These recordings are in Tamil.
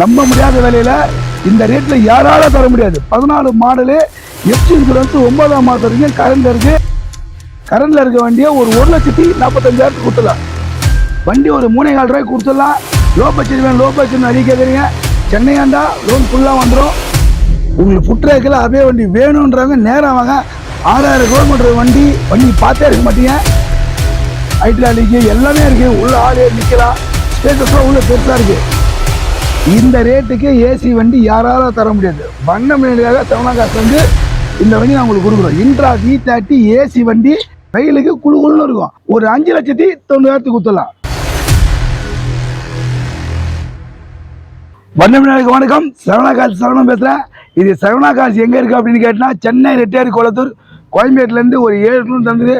நம்ப முடியாத விலையில இந்த ரேட்ல யாரால தர முடியாது. பதினாலு மாடலு எஃப்சி இன்சூரன்ஸ் ஒன்பதாம் மாதம் வரைக்கும் கரண்ட் இருக்கு. கரண்ட்ல இருக்க வண்டியை ஒரு ஒரு லட்சத்தி நாற்பத்தஞ்சாயிரத்துக்கு கொடுத்துடலாம். வண்டி ஒரு மூணே கால் ரூபாய்க்கு கொடுத்துடலாம். லோ பட்ஜெட் வேணும் லோ பட்ஜெட் அடி கேட்குறீங்க சென்னையாண்டா லோன் ஃபுல்லாக வந்துடும். உங்களுக்கு ஃபுட்ரேக்கில் அதே வண்டி வேணுன்றவங்க நேரம் வாங்க. ஆறாயிரம் கிலோமீட்டர் வண்டி வண்டி பார்த்தே இருக்க மாட்டீங்க. ஹைட்ராலிக்கு எல்லாமே இருக்குது உள்ள ஆள் நிற்கலாம் ஸ்பேசஸ்லாம் உள்ள பெருசாக இருக்குது இந்த ரேட்டுக்கு ஏசி வண்டி யாரால தர முடியாது. வண்ண மீனுக்காக செவனாகாசு வந்து இந்த வண்டி நான் உங்களுக்கு கொடுக்குறோம். இன்ட்ரா வி தேர்ட்டி ஏசி வண்டி வெயிலுக்கு குழு குழுன்னு இருக்கும். ஒரு அஞ்சு லட்சத்தி தொண்ணூறாயிரத்துக்கு கொடுத்துடலாம். வண்ணமினாளுக்கு வணக்கம். சரவணாகாசி சரவணம் பேசுகிறேன் இது சரவணாகாசி எங்கே இருக்குது அப்படின்னு கேட்டால் சென்னை ரெட்டியார் குளத்தூர் கோயம்பேட்டிலேருந்து ஒரு ஏழு கிலோமீட்டர் தந்துது.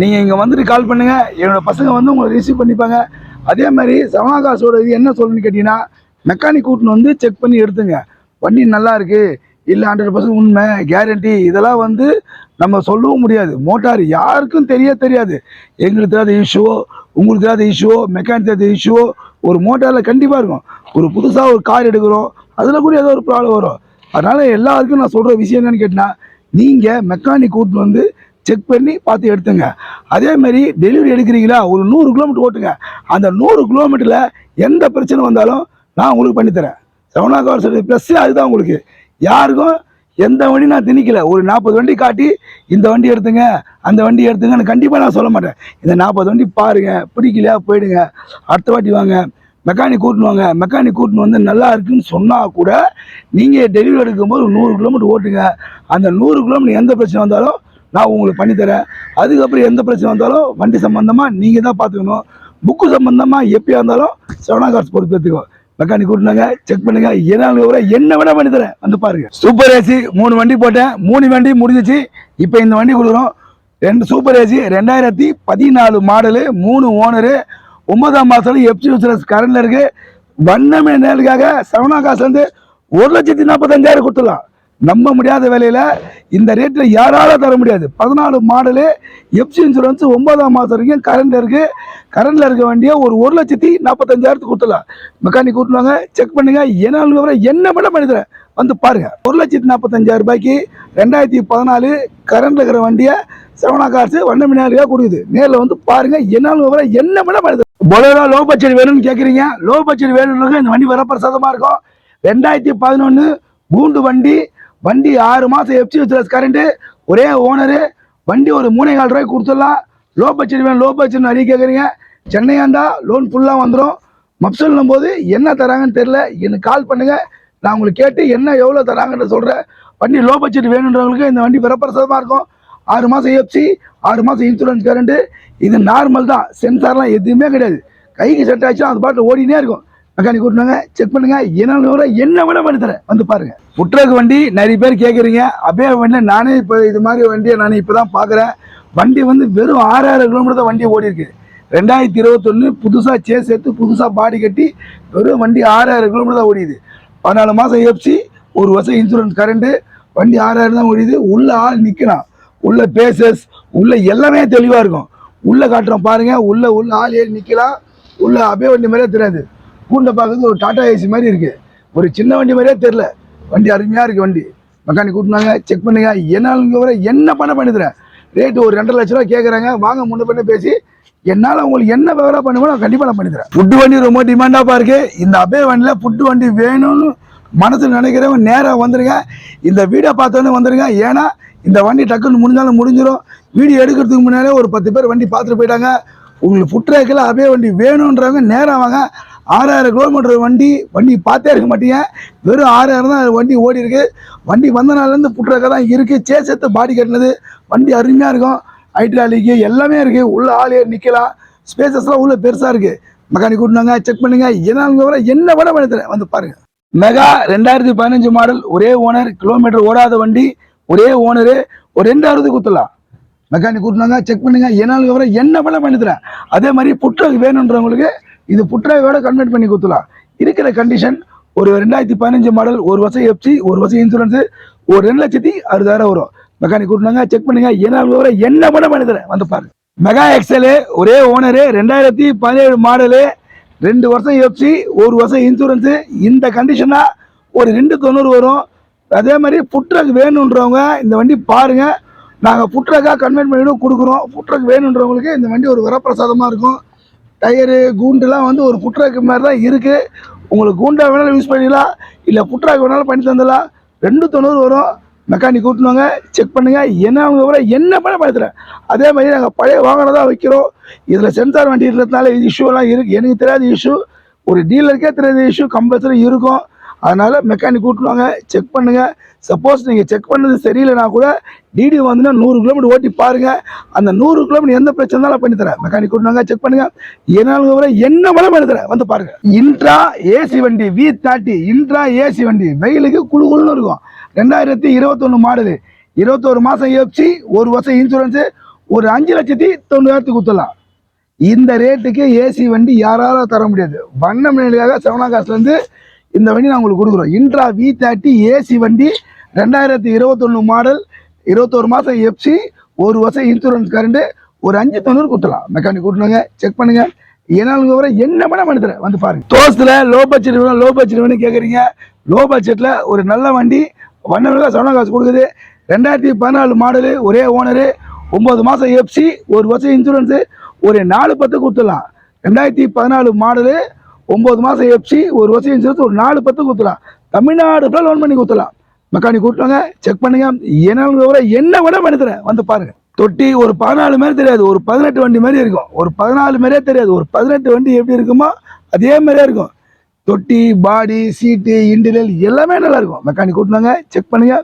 நீங்கள் இங்கே வந்துட்டு கால் பண்ணுங்கள் என்னோடய பசங்க வந்து உங்களை ரிசீவ் பண்ணிப்பாங்க. அதே மாதிரி சரவணாகாசோட இது என்ன சொல்லணும்னு கேட்டிங்கன்னா மெக்கானிக் கூட்டின்னு வந்து செக் பண்ணி எடுத்துங்க. வண்டி நல்லா இருக்குது இல்லை ஹண்ட்ரட் பர்சன்ட் உண்மை கேரண்டி இதெல்லாம் வந்து நம்ம சொல்லவும் முடியாது. மோட்டார் யாருக்கும் தெரிய தெரியாது. எங்களுக்கு தெரியாத இஷ்யூவோ உங்களுக்கு தெரியாத இஷ்யூவோ மெக்கானிக் தெரியாத இஷ்யூவோ ஒரு மோட்டாரில் கண்டிப்பாக இருக்கும். ஒரு புதுசாக ஒரு கார் எடுக்கிறோம் அதில் கூட ஏதோ ஒரு ப்ராப்ளம் வரும். அதனால் எல்லாருக்கும் நான் சொல்கிற விஷயம் என்னென்னு கேட்டால் நீங்கள் மெக்கானிக் கூட்டின்னு வந்து செக் பண்ணி பார்த்து எடுத்துங்க. அதே மாதிரி டெலிவரி எடுக்கிறீங்களா? ஒரு நூறு கிலோமீட்டர் ஓட்டுங்க. அந்த நூறு கிலோமீட்டரில் எந்த பிரச்சனை வந்தாலும் நான் உங்களுக்கு பண்ணித்தரேன் செவனா கார் சர்வீஸ் ப்ளஸ்ஸே அதுதான் உங்களுக்கு. யாருக்கும் எந்த வண்டி நான் திணிக்கல. ஒரு நாற்பது வண்டி காட்டி இந்த வண்டி எடுத்துங்க அந்த வண்டி எடுத்துங்கன்னு கண்டிப்பாக நான் சொல்ல மாட்டேன். இந்த நாற்பது வண்டி பாருங்க பிடிக்கலையா போயிடுங்க. அடுத்த வாட்டி வாங்க. மெக்கானிக் கூட்டின்னு வாங்க. மெக்கானிக் கூட்டின்னு வந்து நல்லா இருக்குன்னு சொன்னால் கூட நீங்கள் டெலிவரி எடுக்கும்போது நூறு கிலோமீட்டர் ஓட்டுங்க. அந்த நூறு கிலோமீட்டர் எந்த பிரச்சனை வந்தாலும் நான் உங்களுக்கு பண்ணித்தரேன் அதுக்கப்புறம் எந்த பிரச்சனை வந்தாலும் வண்டி சம்மந்தமாக நீங்கள் தான் பார்த்துக்கணும். புக்கு சம்மந்தமாக எப்படியா இருந்தாலும் செவனா கார்ஸ் எடுத்துக்கோ. மெக்கானிக் கூட்டினாங்க செக் பண்ணுங்க. ஏதாவது விவர என்ன வேணா பண்ணி தரேன். வந்து பாருங்க. சூப்பர் ஏசி மூணு வண்டி போட்டேன். மூணு வண்டி முடிஞ்சிச்சு. இப்போ இந்த வண்டி கொடுக்குறோம். ரெண்டு சூப்பர் ஏசி ரெண்டாயிரத்தி பதினாலு மாடலு மூணு ஓனரு ஒன்பதாம் மாதம் எஃப்சி இன்சூரன்ஸ் கரண்ட்ல இருக்கு. வண்ணமே நேருக்காக சவனா காசுலேருந்து வந்து ஒரு லட்சத்தி நாற்பத்தஞ்சாயிரம் கொடுத்துடலாம். நம்ப முடியாத விலையில் இந்த ரேட்டில் யாரால தர முடியாது. பதினாலு மாடலு எஃப்சி இன்சூரன்ஸ் ஒன்பதாம் மாதம் வரைக்கும் கரண்ட் இருக்குது கரண்டில் இருக்க வண்டியை ஒரு ஒரு லட்சத்தி நாற்பத்தஞ்சாயிரத்துக்கு கொடுத்துடலாம். மெக்கானிக் கூட்டுவாங்க செக் பண்ணுங்க. என்ன விவரம் என்ன பண்ண பண்ணித்தரேன் வந்து பாருங்கள் ஒரு லட்சத்தி நாற்பத்தஞ்சாயிரம் ரூபாய்க்கு ரெண்டாயிரத்தி பதினாலு கரண்ட்ல இருக்கிற வண்டியை செவனா காசு வண்ண மினாலியாக கொடுக்குது. நேரில் வந்து பாருங்கள் என்ன விவரம் என்ன பண்ண பண்ணித்தரேன் பொலரோ லோ பட்ஜெட் வேணும்னு கேட்குறீங்க லோ பட்ஜெட் வேணும்னு இந்த வண்டி வரப்பிரசாதமாக இருக்கும். ரெண்டாயிரத்தி பதினொன்று பூண்டு வண்டி வண்டி ஆறு மாதம் எஃப்சி வச்சுருஸ் கரண்ட்டு ஒரே ஓனரு வண்டி ஒரு மூணே கால் ரூபாய்க்கு கொடுத்துடலாம். லோ பட்ஜெட் வேணும் லோ பட்ஜெட் நிறைய கேட்குறீங்க இருந்தால் லோன் ஃபுல்லாக வந்துடும் மப்சல்னும் போது என்ன தராங்கன்னு தெரில எனக்கு கால் பண்ணுங்கள் நான் உங்களுக்கு கேட்டு என்ன எவ்வளோ தராங்கன்னு சொல்கிறேன் வண்டி லோ பட்ஜெட் வேணுன்றவங்களுக்கு இந்த வண்டி வரப்பிரசாதமாக இருக்கும். ஆறு மாதம் எஃப்சி ஆறு மாதம் இன்சூரன்ஸ் கரண்ட்டு இது நார்மல் தான். சென்சார்லாம் எதுவுமே கிடையாது. கைக்கு செட் ஆச்சுன்னா அது பாட்டில் ஓடினே இருக்கும். மெக்கானிக் கூட்டினாங்க செக் பண்ணுங்க. என்ன விட என்ன விட பண்ணி தரேன். வந்து பாருங்க. புட்ரக் வண்டி நிறைய பேர் கேட்குறீங்க அப்படியே வண்டி நானே இப்போ இது மாதிரி வண்டியை நான் இப்போ தான் பார்க்குறேன் வண்டி வந்து வெறும் ஆறாயிரம் கிலோமீட்டர் தான் வண்டி ஓடி இருக்கு. ரெண்டாயிரத்தி இருபத்தொன்று புதுசாக சே சேர்த்து புதுசாக பாடி கட்டி வெறும் வண்டி ஆறாயிரம் கிலோமீட்டர் தான் ஓடிது. பதினாலு மாதம் எஃப்சி ஒரு வருஷம் இன்சூரன்ஸ் கரண்ட்டு வண்டி ஆறாயிரம் தான் ஓடிது. உள்ள ஆள் நிற்கலாம் உள்ள பேசஸ் உள்ள எல்லாமே தெளிவாக இருக்கும். உள்ளே காட்டுறோம் பாருங்கள் உள்ள உள்ள ஆள் ஏறி நிற்கலாம் உள்ள அப்படியே வண்டி மாதிரியே தெரியாது கூண்டை பார்க்கறது ஒரு டாடா ஏசி மாதிரி இருக்கு. ஒரு சின்ன வண்டி மாதிரியே தெரில வண்டி அருமையாக இருக்குது வண்டி. மெக்கானிக் கூட்டினாங்க செக் பண்ணுங்க. என்ன வர என்ன பண்ண பண்ணித்தரேன் ரேட்டு ஒரு ரெண்டரை லட்ச ரூபா கேட்குறாங்க வாங்க முன்ன பண்ண பேசி என்னால் உங்களுக்கு என்ன விவரம் பண்ணுமோ நான் கண்டிப்பாக நான் பண்ணித்தரேன் ஃபுட்டு வண்டி ரொம்ப டிமாண்டாக இருக்குது இந்த அபே வண்டியில் ஃபுட்டு வண்டி வேணும்னு மனசில் நினைக்கிறவங்க நேராக வந்துருங்க. இந்த வீடியோ பார்த்தோன்னே வந்துடுங்க ஏன்னா இந்த வண்டி டக்குன்னு முடிஞ்சாலும் முடிஞ்சிடும் வீடியோ எடுக்கிறதுக்கு முன்னாலே ஒரு பத்து பேர் வண்டி பார்த்துட்டு போயிட்டாங்க. உங்களுக்கு ஃபுட்ரேக்கில் அபே வண்டி வேணுன்றவங்க நேராக வாங்க. ஆறாயிரம் கிலோமீட்டர் வண்டி வண்டி பார்த்தே இருக்க மாட்டீங்க. வெறும் ஆறாயிரம் தான் வண்டி ஓடி இருக்கு. வண்டி வந்த நாள்லேருந்து புட்ரக்க தான் இருக்குது சேசத்து பாடி கட்டினது. வண்டி அருமையாக இருக்கும். ஹைட்ராலிக்கு எல்லாமே இருக்குது உள்ளே ஆளு நிற்கலாம் ஸ்பேசஸ்லாம் உள்ளே பெருசாக இருக்குது மெக்கானிக் கூட்டினாங்க செக் பண்ணுங்க. என்ன விவர என்ன விட பண்ணுறேன் வந்து பாருங்கள் மெகா ரெண்டாயிரத்தி பதினஞ்சு மாடல் ஒரே ஓனர் கிலோமீட்டர் ஓடாத வண்டி. ஒரே ஓனரு ஒரு ரெண்டாயிரத்து குத்தலாம். மெக்கானிக் கூட்டினாங்க செக் பண்ணுங்க. என்ன விவரம் என்ன பண்ண பண்ணித்தரேன் அதே மாதிரி புற்றுக்கு வேணுன்றவங்களுக்கு இது புட்ரகோட கன்வெர்ட் பண்ணி கொடுத்துலாம் இருக்கிற கண்டிஷன் ஒரு ரெண்டாயிரத்தி பதினஞ்சு மாடல் ஒரு வருஷம் எஃப்சி ஒரு வருஷம் இன்சூரன்ஸ் ஒரு ரெண்டு லட்சத்தி அறுபதாயிரம் வரும். மெக்கானிக் கூட்டினாங்க செக் பண்ணுங்க என்ன வர என்ன பண்ண பண்ணி வந்து பாருங்க. மெகா எக்ஸலு ஒரே ஓனரு ரெண்டாயிரத்தி பதினேழு மாடலு ரெண்டு வருஷம் எஃப்சி ஒரு வருஷம் இன்சூரன்ஸு இந்த கண்டிஷனாக ஒரு ரெண்டு தொண்ணூறு வரும். அதே மாதிரி ஃபுட்ரக் வேணுன்றவங்க இந்த வண்டி பாருங்கள் நாங்கள் ஃபுட்ரக்காக கன்வெர்ட் பண்ணிவிடும் கொடுக்குறோம். ஃபுட்ரக் வேணுன்றவங்களுக்கு இந்த வண்டி ஒரு வரப்பிரசாதமாக இருக்கும். டயரு கூண்டுலாம் வந்து ஒரு புட்ராக்கு மாதிரி தான் இருக்குது உங்களுக்கு கூண்டா வேணாலும் யூஸ் பண்ணிடலாம். இல்லை ஃபுட்ராக் வேணாலும் பண்ணி தந்துடலாம். ரெண்டு தொண்ணூறு வரும். மெக்கானிக் கூட்டினவங்க செக் பண்ணுங்கள் என்ன அவங்க விட என்ன பண்ண படுத்துறேன் அதே மாதிரி நாங்கள் பழைய வாகனம் தான் வைக்கிறோம். இதில் சென்சார் வண்டி இருக்கிறதுனால இது இஷ்யூலாம் இருக்குது எனக்கு தெரியாத இஷ்யூ ஒரு டீலருக்கே தெரியாத இஷ்யூ கம்பல்சரி இருக்கும். அதனால் மெக்கானிக் கூட்டுவாங்க செக் பண்ணுங்கள் சப்போஸ் நீங்கள் செக் பண்ணது சரியில்லைனா கூட டிடி வந்துன்னா நூறு கிலோமீட்டர் ஓட்டி பாருங்கள் அந்த நூறு கிலோமீட்டர் எந்த பிரச்சனை இருந்தாலும் பண்ணி தரேன். மெக்கானிக் கூட்டுவாங்க செக் பண்ணுங்கள் என்னாலும் விட என்ன வேலை பண்ணி தரேன்? வந்து பாருங்கள் இன்ட்ரா ஏசி வண்டி வி தேர்ட்டி இன்ட்ரா ஏசி வண்டி. வெயிலுக்கு குழு குழுன்னு இருக்கும். ரெண்டாயிரத்தி இருபத்தொன்று மாடலு இருபத்தோரு மாதம் ஏப்சி ஒரு வருஷம் இன்சூரன்ஸு ஒரு அஞ்சு லட்சத்தி தொண்ணூறாயிரத்துக்கு கொடுத்துடலாம். இந்த ரேட்டுக்கு ஏசி வண்டி யாராலும் தர முடியாது. வண்ணம் நிலையாக செவனாகாசுலேருந்து இந்த வண்டி நான் உங்களுக்கு கொடுக்குறோம். இன்ட்ரா வி தேர்ட்டி ஏசி வண்டி ரெண்டாயிரத்தி இருபத்தொன்று மாடல் இருபத்தோரு மாதம் எஃப்சி ஒரு வருஷம் இன்சூரன்ஸ் கரண்டு ஒரு அஞ்சு தொண்ணூறு கொடுத்துலாம் மெக்கானிக் கூட்டினாங்க செக் பண்ணுங்க. ஏன்னாலும் வர என்ன பண்ண மனிதர் வந்து பாருங்க. தோசத்தில் லோ பட்ஜெட் வேணும் லோ பட்ஜெட் வேணும் கேட்குறீங்க லோ பட்ஜெட்டில் ஒரு நல்ல வண்டி வண்ண சவண காசு கொடுக்குது. ரெண்டாயிரத்தி பதினாலு மாடலு ஒரே ஓனரு ஒம்பது மாதம் எஃப்சி ஒரு வருஷம் இன்சூரன்ஸு ஒரு நாலு பத்து கொடுத்துடலாம் ரெண்டாயிரத்தி பதினாலு மாடலு ஒம்பது மாதம் எஃப்சி ஒரு வருஷம் சேர்த்து ஒரு நாலு பத்து கொடுத்துடலாம் தமிழ்நாடு ஃபுல்லாக லோன் பண்ணி கொடுத்துடலாம் மெக்கானிக் கூட்டுவாங்க செக் பண்ணுங்க. என்ன விவரம் என்ன விட பண்ணித்தரேன் வந்து பாருங்க. தொட்டி ஒரு பதினாலு மாதிரி தெரியாது. ஒரு பதினெட்டு வண்டி மாதிரி இருக்கும். ஒரு பதினாலு மாதிரியே தெரியாது. ஒரு பதினெட்டு வண்டி எப்படி இருக்குமோ அதே மாதிரியே இருக்கும். தொட்டி பாடி சீட்டு இன்டீரியல் எல்லாமே நல்லா இருக்கும். மெக்கானிக் கூட்டினாங்க செக் பண்ணுங்க.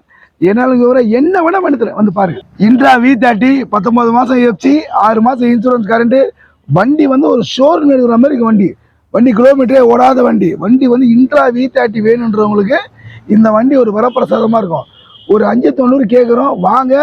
என்னாலும் விவரம் என்ன வேணா பண்ணித்தரேன் வந்து பாருங்க. இன்ட்ரா வி தேர்ட்டி பத்தொன்பது மாதம் எஃப்சி ஆறு மாதம் இன்சூரன்ஸ் கரண்ட்டு வண்டி வந்து ஒரு ஷோரூம் எடுக்கிற மாதிரி இருக்கும் வண்டி. வண்டி கிலோமீட்டரே ஓடாத வண்டி. வண்டி வந்து இன்ட்ரா வி தேர்ட்டி வேணுன்றவங்களுக்கு இந்த வண்டி ஒரு வரப்பிரசாதமாக இருக்கும். ஒரு அஞ்சு தொண்ணூறு கேட்குறோம் வாங்க.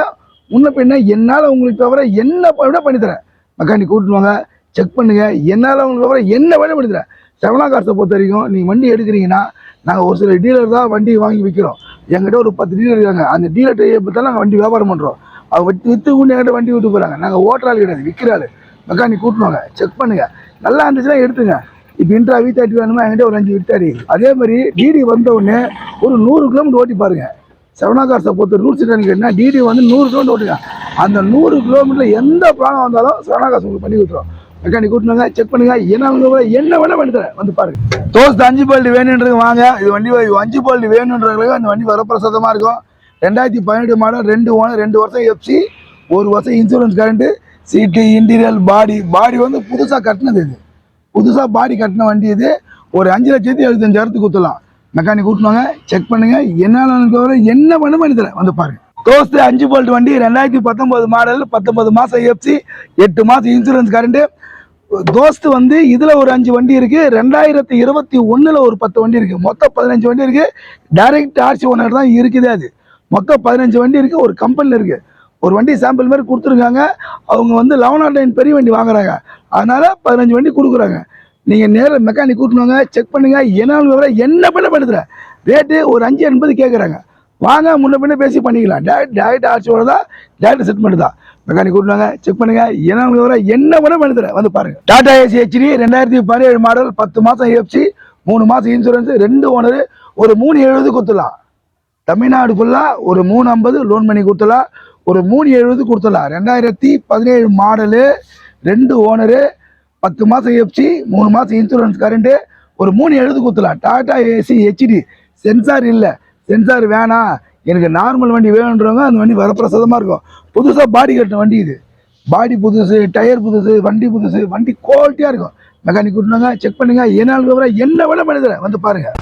முன்ன பின்ன என்னால் உங்களுக்கு தவிர என்ன விட பண்ணித்தரேன் மெக்கானிக் கூட்டுவாங்க செக் பண்ணுங்க. என்னால் உங்களுக்கு தவிர என்ன வேணால் பண்ணித்தரேன் செவனா காசை பொறுத்த வரைக்கும் நீங்கள் வண்டி எடுக்கிறீங்கன்னா நாங்கள் ஒரு சில டீலர் தான் வண்டி வாங்கி விற்கிறோம் எங்கிட்ட ஒரு பத்து டீலர் இருக்காங்க. அந்த டீலர் தான் நாங்கள் வண்டி வியாபாரம் பண்ணுறோம் அவங்க விற்று விற்று கொண்டு எங்கிட்ட வண்டி விட்டு போகிறாங்க நாங்கள் ஓட்டுறாள் கிடையாது விற்கிறாள் மெக்கானிக் கூட்டுவாங்க செக் பண்ணுங்க. நல்லா இருந்துச்சுன்னா எடுத்துங்க. இப்போ இன்ட்ரா வி தேர்ட்டி வேணுமா என்கிட்ட ஒரு அஞ்சு விட்டாரு அதே மாதிரி டிடி வந்த உடனே ஒரு நூறு கிலோமீட்டர் ஓட்டி பாருங்க. செவனா கார்ஸை பொறுத்த ரூட் சிட்டன் டிடி வந்து நூறு கிலோமீட்டர் ஓட்டுங்க அந்த நூறு கிலோமீட்டரில் எந்த ப்ராப்ளம் வந்தாலும் செவனா காசு உங்களுக்கு பண்ணி கொடுத்துரும். மெக்கானிக் கூட்டுனாங்க செக் பண்ணுங்க. என்ன உங்க என்ன வேணா பண்ணி தரேன். வந்து பாருங்க. தோஸ்து அஞ்சு போல்டு வேணுன்றது வாங்க. இது வண்டி அஞ்சு போல்டு வேணுன்றவங்களுக்கு அந்த வண்டி வரப்பிரசாதமாக இருக்கும். ரெண்டாயிரத்தி பதினெட்டு மாடல் ரெண்டு ஓனர் ரெண்டு வருஷம் எஃப்சி ஒரு வருஷம் இன்சூரன்ஸ் கரண்ட்டு சீட்டு இன்டீரியல் பாடி பாடி வந்து புதுசாக கட்டினது இது. புதுசாக பாடி கட்டின வண்டி இது. ஒரு அஞ்சு லட்சத்தி எழுபத்தஞ்சாயிரத்துக்கு குத்தலாம். மெக்கானிக் கூட்டினாங்க செக் பண்ணுங்க. என்னால என்ன பண்ண பண்ணி வந்து பாருங்க. தோஸ்து அஞ்சு போல்ட் வண்டி ரெண்டாயிரத்தி பத்தொன்பது மாடல் பத்தொன்பது மாதம் எஃப்சி எட்டு மாதம் இன்சூரன்ஸ் கரண்ட்டு தோஸ்து வந்து இதில் ஒரு அஞ்சு வண்டி இருக்குது ரெண்டாயிரத்தி இருபத்தி ஒன்றில் ஒரு பத்து வண்டி இருக்குது மொத்தம் பதினஞ்சு வண்டி இருக்குது டைரக்ட் ஆர்சி ஓனர் தான் இருக்குது அது. மொத்தம் பதினஞ்சு வண்டி இருக்குது ஒரு கம்பெனியில் இருக்குது ஒரு வண்டி சாம்பிள் மாதிரி கொடுத்துருக்காங்க. அவங்க வந்து லெவன் நாட் நைன் பெரிய வண்டி வாங்குறாங்க. அதனால் பதினஞ்சு வண்டி கொடுக்குறாங்க. நீங்கள் நேரில் மெக்கானிக் கூட்டினுவாங்க செக் பண்ணுங்க. என்ன விவரம் என்ன பண்ண பண்ணுறேன் ரேட்டு ஒரு அஞ்சு எண்பது கேட்குறாங்க வாங்க முன்ன பின்ன பேசி பண்ணிக்கலாம். டேரக்ட் டேரக்ட் ஆர்ச்சியோட தான் டேரக்ட் செட்மெண்ட் தான். மெக்கானிக் கூட்டினாங்க செக் பண்ணுங்க. என்ன விவரம் என்ன பண்ண பண்ணுறேன் வந்து பாருங்க. டாடா ஏசி ஹெச்டி ரெண்டாயிரத்தி பதினேழு மாடல் பத்து மாதம் எஃப்சி மூணு மாதம் இன்சூரன்ஸ் ரெண்டு ஓனர் ஒரு மூணு எழுபது கொடுத்துடலாம். தமிழ்நாடு ஃபுல்லாக ஒரு மூணு ஐம்பது லோன் பண்ணி கொடுத்துடலாம். ஒரு மூணு எழுபது கொடுத்துடலாம். ரெண்டாயிரத்தி பதினேழு மாடலு ரெண்டு ஓனரு பத்து மாதம் எஃப்சி மூணு மாதம் இன்சூரன்ஸ் கரண்ட்டு ஒரு மூணு எழுது கொடுத்துலாம் டாடா ஏசி ஹெச்டி சென்சார் இல்லை. சென்சார் வேணாம் எனக்கு நார்மல் வண்டி வேணுன்றவங்க அந்த வண்டி வரப்பிரசாதமாக இருக்கும். புதுசாக பாடி கட்டின வண்டி இது. பாடி புதுசு டயர் புதுசு வண்டி புதுசு வண்டி குவாலிட்டியாக இருக்கும். மெக்கானிக் கூட்டினாங்க செக் பண்ணுங்க. ஏனால் விவரம் என்ன விட மனிதரை வந்து பாருங்கள்